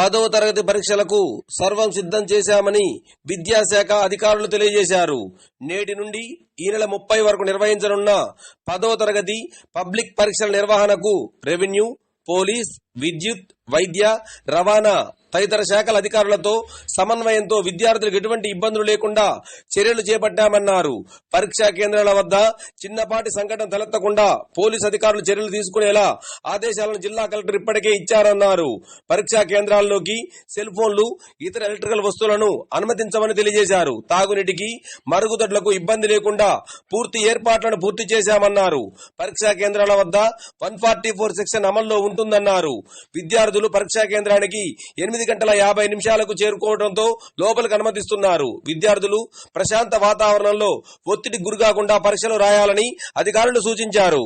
పదవ తరగతి పరీక్షలకు సర్వం సిద్ధం చేశామని విద్యాశాఖ అధికారులు తెలియజేశారు. నేటి నుండి ఈ నెల ముప్పై వరకు నిర్వహించనున్న పదవ తరగతి పబ్లిక్ పరీక్షల నిర్వహణకు రెవెన్యూ పోలీస్ విద్యుత్ వైద్య రవాణా తదితర శాఖల అధికారులతో సమన్వయంతో విద్యార్థులకు ఎటువంటి ఇబ్బందులు లేకుండా చర్యలు చేపట్టామన్నారు. పరీక్షా కేంద్రాల వద్ద చిన్నపాటి సంఘటన తలెత్తకుండా పోలీస్ అధికారులు చర్యలు తీసుకునేలా ఆదేశాలను జిల్లా కలెక్టర్ ఇప్పటికే ఇచ్చారన్నారు. పరీక్షా కేంద్రాల్లోకి సెల్ ఫోన్లు ఇతర ఎలక్ట్రికల్ వస్తువులను అనుమతించమని తెలియజేశారు. తాగునీటికి మరుగుదొడ్లకు ఇబ్బంది లేకుండా పూర్తి ఏర్పాట్లను పూర్తి చేశామన్నారు. పరీక్షా కేంద్రాల వద్ద వన్ ఫార్టీ ఫోర్ సెక్షన్ అమల్లో ఉంటుందన్నారు. విద్యార్థులు పరీక్షా కేంద్రానికి ఎనిమిది గంటల యాభై నిమిషాలకు చేరుకోవడంతో లోపలికి అనుమతిస్తున్నారు. విద్యార్థులు ప్రశాంత వాతావరణంలో ఒత్తిడి గురికాకుండా పరీక్షలు రాయాలని అధికారులు సూచించారు.